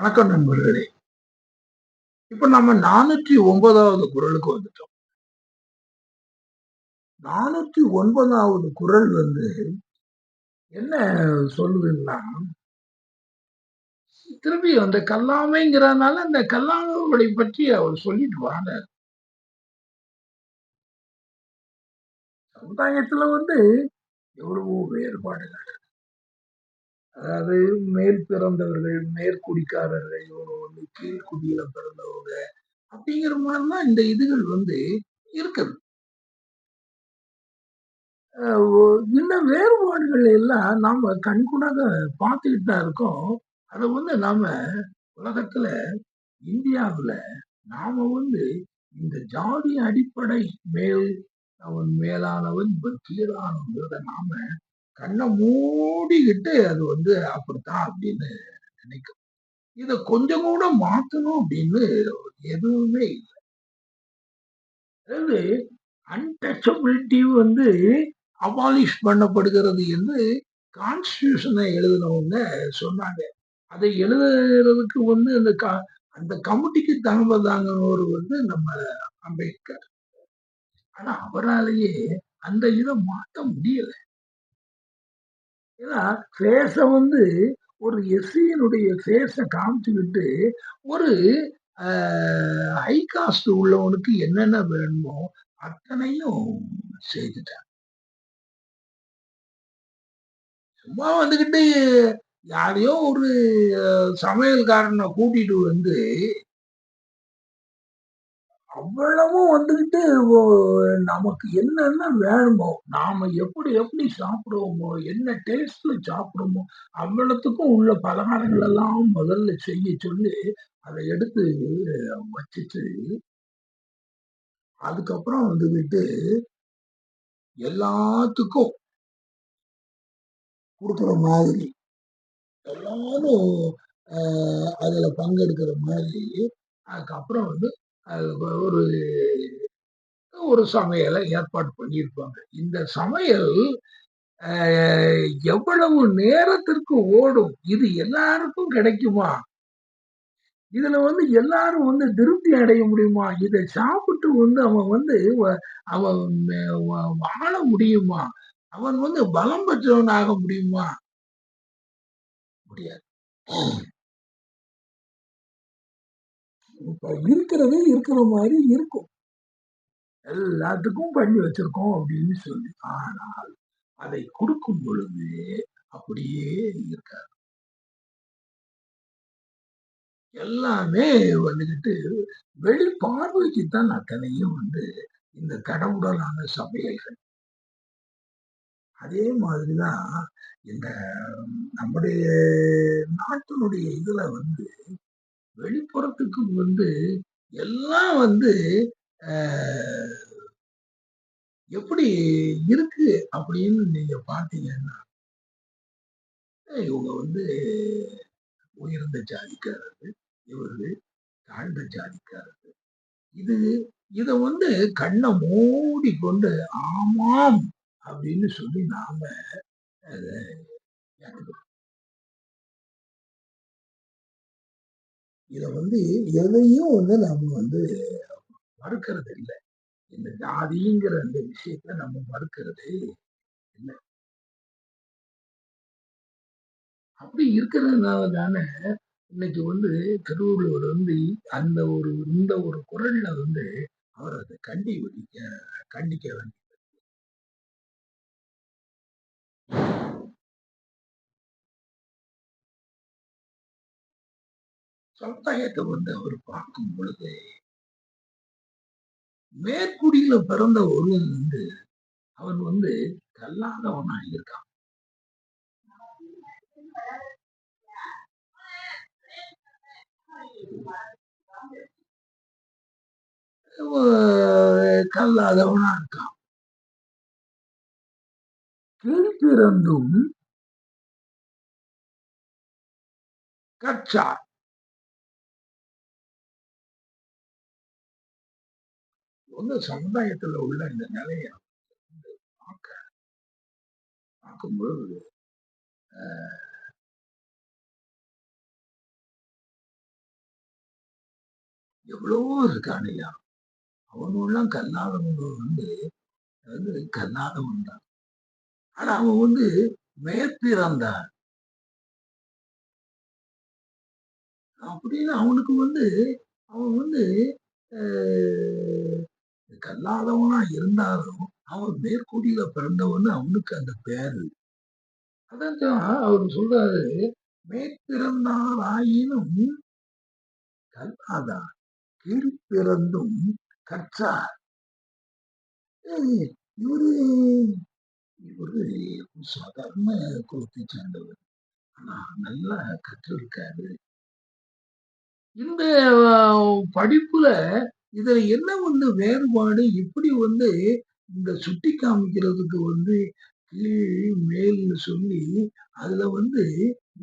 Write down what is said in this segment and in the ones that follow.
வணக்கம் நண்பர்களே. இப்ப நம்ம நானூற்றி ஒன்பதாவது குரலுக்கு வந்துட்டோம். நானூற்றி ஒன்பதாவது குரல் வந்து என்ன சொல்லுதுன்னா திருப்பி அந்த கல்லாமைங்கிறதுனால அந்த கல்லாமைகளை பற்றி அவர் சொல்லிட்டு வாங்க சமுதாயத்துல வந்து எவ்வளவோ வேறுபாடுகள். அதாவது மேல் பிறந்தவர்கள் மேற்குடிக்காரர்கள் இவங்க வந்து கீழ்குடியில பிறந்தவங்க அப்படிங்கிற மாதிரிதான் இந்த இதுகள் வந்து இருக்குது. இந்த வேறுபாடுகள் எல்லாம் நாம கண்கூடாக பார்த்துக்கிட்டு தான் இருக்கோம். அதை வந்து நாம உலகத்துல இந்தியாவுல நாம வந்து இந்த ஜாதி அடிப்படை மேல் அவன் மேலானவன் இவன் கீழானவங்கிறத நாம கண்ணை மூடிக்கிட்டு அது வந்து அப்படித்தான் அப்படின்னு நினைக்கும். இத கொஞ்சம் கூட மாத்தணும் அப்படின்னு எதுவுமே இல்லை. அதாவது அன்டச்சபிலிட்டி வந்து அபாலிஷ் பண்ணப்படுகிறது என்று கான்ஸ்டியூஷனை எழுதினவங்க சொன்னாங்க. அதை எழுதுறதுக்கு வந்து அந்த அந்த கமிட்டிக்கு தலைமை வந்து நம்ம அம்பேத்கர். ஆனா அவராலேயே அந்த இதை மாற்ற முடியல. ஏன்னா ஃபேஸ வந்து ஒரு எஸ்சியினுடைய ஃபேஸை காமிச்சுக்கிட்டு ஒரு ஹை காஸ்ட் உள்ளவனுக்கு என்னென்ன வேணுமோ அத்தனையும் செய்துட்டாங்க சும்மா வந்துக்கிட்டு யாரையோ ஒரு சமையல்காரனை கூட்டிட்டு வந்து அவ்வளவும் வந்துகிட்டு நமக்கு என்னென்ன வேணுமோ நாம எப்படி எப்படி சாப்பிடுவோமோ என்ன டேஸ்ட்ல சாப்பிடுவோமோ அவ்வளத்துக்கும் உள்ள பலகாரங்கள் எல்லாம் முதல்ல செய்ய சொல்லி அதை எடுத்து வச்சுட்டு அதுக்கப்புறம் வந்துக்கிட்டு எல்லாத்துக்கும் கொடுக்குற மாதிரி எல்லாரும் அதுல பங்கெடுக்கிற மாதிரி அதுக்கப்புறம் வந்து ஒரு ஒரு சமையலை ஏற்பாடு பண்ணியிருப்பாங்க. இந்த சமையல் எவ்வளவு நேரத்திற்கு ஓடும்? இது எல்லாருக்கும் கிடைக்குமா? இதுல வந்து எல்லாரும் வந்து திருப்தி அடைய முடியுமா? இதை சாப்பிட்டு வந்து அவன் வந்து அவன் வாழ முடியுமா? அவன் வந்து பலம் பெற்றவன் ஆக முடியுமா? முடியாது. இப்ப இருக்கிறதே இருக்கிற மாதிரி இருக்கும். எல்லாத்துக்கும் பண்ணி வச்சிருக்கோம் அப்படின்னு சொல்லி. ஆனால் அதை கொடுக்கும் பொழுது அப்படியே இருக்காது. எல்லாமே வந்துகிட்டு வெளி பார்வைக்கு தான் அத்தனையும் வந்து இந்த கடவுடலான சமையல்கள் அதே மாதிரிதான் இந்த நம்முடைய நாட்டினுடைய இதுல வந்து வெளிப்புறத்துக்கும் வந்து எல்லாம் வந்து எப்படி இருக்கு அப்படின்னு நீங்க பாத்தீங்கன்னா இவங்க வந்து உயர்ந்த ஜாதிக்காரர்கள் இவர்கள் தாழ்ந்த ஜாதிக்காரர்கள். இது இத வந்து கண்ணை மூடி கொண்டு ஆமாம் அப்படின்னு சொல்லி நாம இத வந்து எதையும் வந்து நம்ம வந்து மறுக்கிறது இல்லை. இந்த ஜாதிங்கிற அந்த விஷயத்த நம்ம மறுக்கிறது இல்லை. அப்படி இருக்கிறதுனால தானே இன்னைக்கு வந்து திருவள்ளுவர் வந்து அந்த ஒரு இந்த ஒரு குரல்ல வந்து அவர் அதை கண்டி கண்டிக்க வேண்டிய சமுதாயத்தை வந்து அவர் பார்க்கும் பொழுது மேற்குடியில பிறந்த ஒருவன் வந்து அவன் வந்து கல்லாதவனா இருக்கான். கல்லாதவனா இருக்கான். கீழ்பிறந்தும் கற்றார். வந்து சமுதாயத்துல உள்ள இந்த நிலைய பார்க்க பார்க்கும்பொழுது எவ்வளவோ இருக்கானையா அவனும் கல்லாதவங்க வந்து வந்து கல்லாதவன் தான். ஆனா அவன் வந்து மேற்பிறந்தான். அப்படின்னு அவனுக்கு வந்து அவன் வந்து கல்லாதவனா இருந்தாலும் அவன் மேற்கூடியில பிறந்தவன்னு அவனுக்கு அந்த பேரு அதான் அவர் சொல்றாரு மேற்பிறந்தார் ஆயினும் கல்லாதார் கீழ்பிறந்தும் கற்றார். இவரு இவரு சாதாரண குலத்தை சேர்ந்தவர். ஆனா நல்லா கற்றிருக்காரு இந்த படிப்புல இதுல என்ன வந்து வேறுபாடு? இப்படி வந்து இந்த சுட்டி காமிக்கிறதுக்கு வந்து கீழ் மேல்னு சொல்லி அதுல வந்து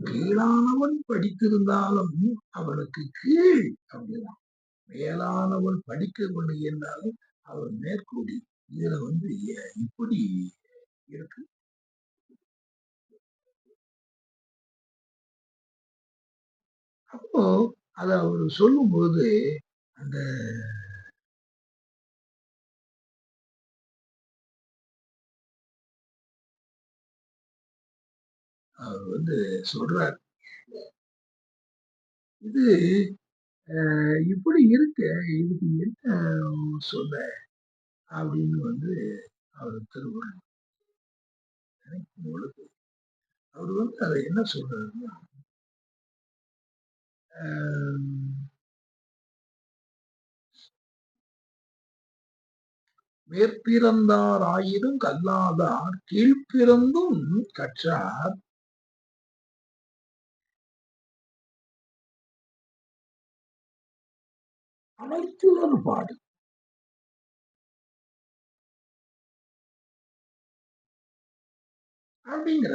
கீழானவன் படித்திருந்தாலும் அவனுக்கு கீழ் அப்படிதான் மேலானவன் படிக்கவில்லை என்றாலும் அவன் மேற்கூடி இதுல வந்து இப்படி இருக்கு. அப்போ அத அவர் சொல்லும்போது அந்த அவர் வந்து சொல்றார். இது இப்படி இருக்க இதுக்கு என்ன சொல்ல அப்படின்னு வந்து அவர் திருவள்ளுவர் நினைக்கும் பொழுது அவர் வந்து அதை என்ன சொல்றாருன்னா மேற்பிறந்தார் ஆயினும் கல்லாதார் கீழ்பிறந்தும் கற்றார் அனைத்து பாடு. அப்படிங்கிற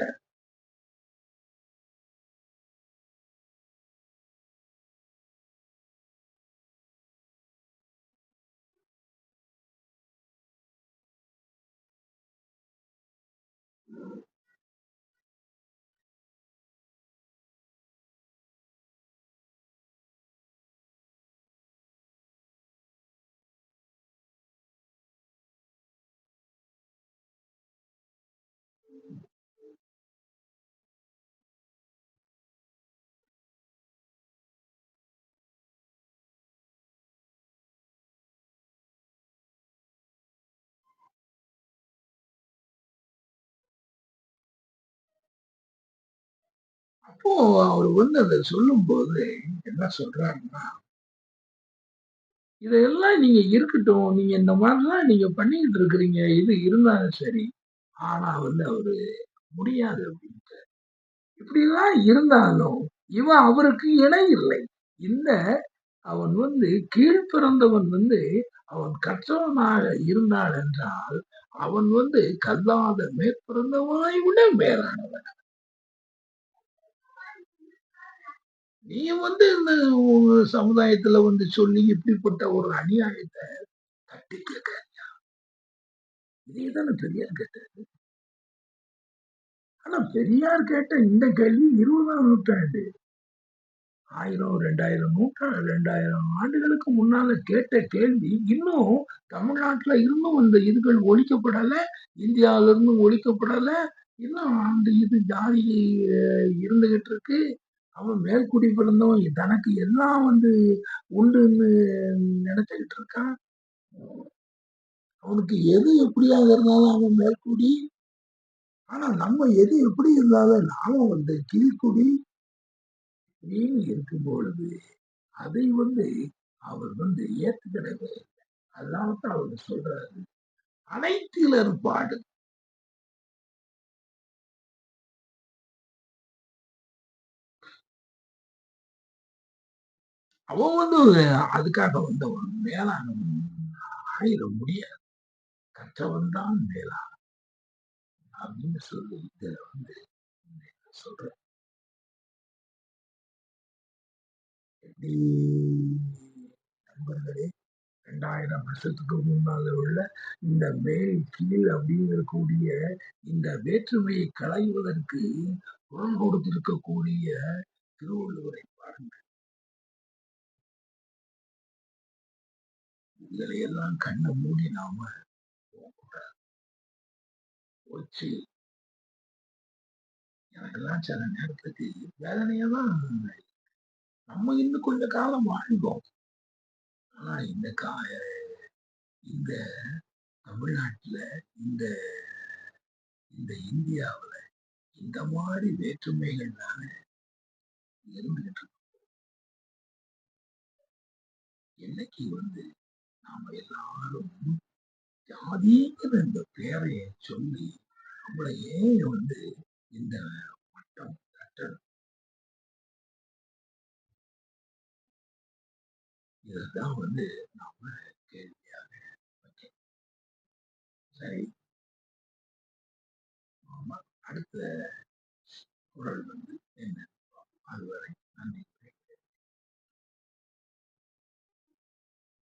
அப்போ அவர் வந்து அதை சொல்லும் போது என்ன சொல்றாருன்னா இதெல்லாம் நீங்க இருக்கட்டும். நீங்க இந்த மாதிரிலாம் நீங்க பண்ணிக்கிட்டு இருக்கிறீங்க. இது இருந்தாலும் சரி. ஆனா வந்து அவரு முடியாது அப்படின்ட்டு. இப்படிலாம் இருந்தாலும் இவன் அவருக்கு இணை இல்லை. இந்த அவன் வந்து கீழ்பிறந்தவன் வந்து அவன் கற்றவனாக இருந்தான் என்றால் அவன் வந்து கல்லாத மேற்பிறந்தவனை விட மேலானவன் நீ வந்து இந்த சமுதாயத்துல வந்து சொல்லி இப்படிப்பட்ட ஒரு அநியாயத்தை தட்டி கேட்க இதேதானே பெரியார் கேட்டாரு ஆனா பெரியார் கேட்ட இந்த கேள்வி இருபதாம் நூற்றாண்டு. ஆயிரம் ரெண்டாயிரம் நூற்றா ரெண்டாயிரம் ஆண்டுகளுக்கு முன்னால கேட்ட கேள்வி இன்னும் தமிழ்நாட்டுல இருந்தும் அந்த இதுகள் ஒழிக்கப்படல இந்தியாவில இருந்தும் ஒழிக்கப்படல. இன்னும் அந்த இது ஜாதி இருந்துகிட்டு இருக்கு. அவன் மேற்குடி பிறந்தவன் தனக்கு எல்லாம் வந்து உண்டுன்னு நினைச்சுக்கிட்டு இருக்கான். அவனுக்கு எது எப்படியாக இருந்தாலும் அவன் மேற்குடி ஆனா நம்ம எது எப்படி இருந்தாலும் நாம வந்து கீழ்குடி நீங்க இருக்கும் பொழுது அதை வந்து அவர் வந்து ஏற்றுக்கிடவே இல்லை. அதனால தான் அவர் சொல்றாரு அனைத்திலர் பாடு அவன் வந்து அதுக்காக வந்தவன் மேலானவன் ஆயிட முடியாது. கற்றவன் தான் மேலான அப்படின்னு சொல்லி இதுல வந்து சொல்றேன். நண்பர்களே ரெண்டாயிரம் வருஷத்துக்கு முன்னால உள்ள இந்த மேல் கீழ் அப்படிங்கக்கூடிய இந்த வேற்றுமையை களைவதற்கு குரல் கொடுத்திருக்கக்கூடிய திருவள்ளுவரை பாருங்கள். இதுகளை எல்லாம் கண்ணை மூடி நாம போகக்கூடாது. போச்சு எனக்கெல்லாம் சில நேரத்துக்கு வேதனையா தான் நம்ம இன்னும் கொஞ்ச காலம் வாழ்வோம் ஆனா இந்த கா இந்த தமிழ்நாட்டுல, இந்த இந்த இந்தியாவுல இந்த மாதிரி வேற்றுமைகள் இருந்துகிட்டு இருக்கு. என்னைக்கு வந்து நாம எல்லாரும் ஜாதிங்கிற இந்த பேரைய சொல்லி நம்மளையே ஏன் வந்து இந்த மட்டம் தட்டணும்? இதுதான் வந்து நாம கேள்வியாக சரி. ஆமா. அடுத்த குரல் வந்து என்ன?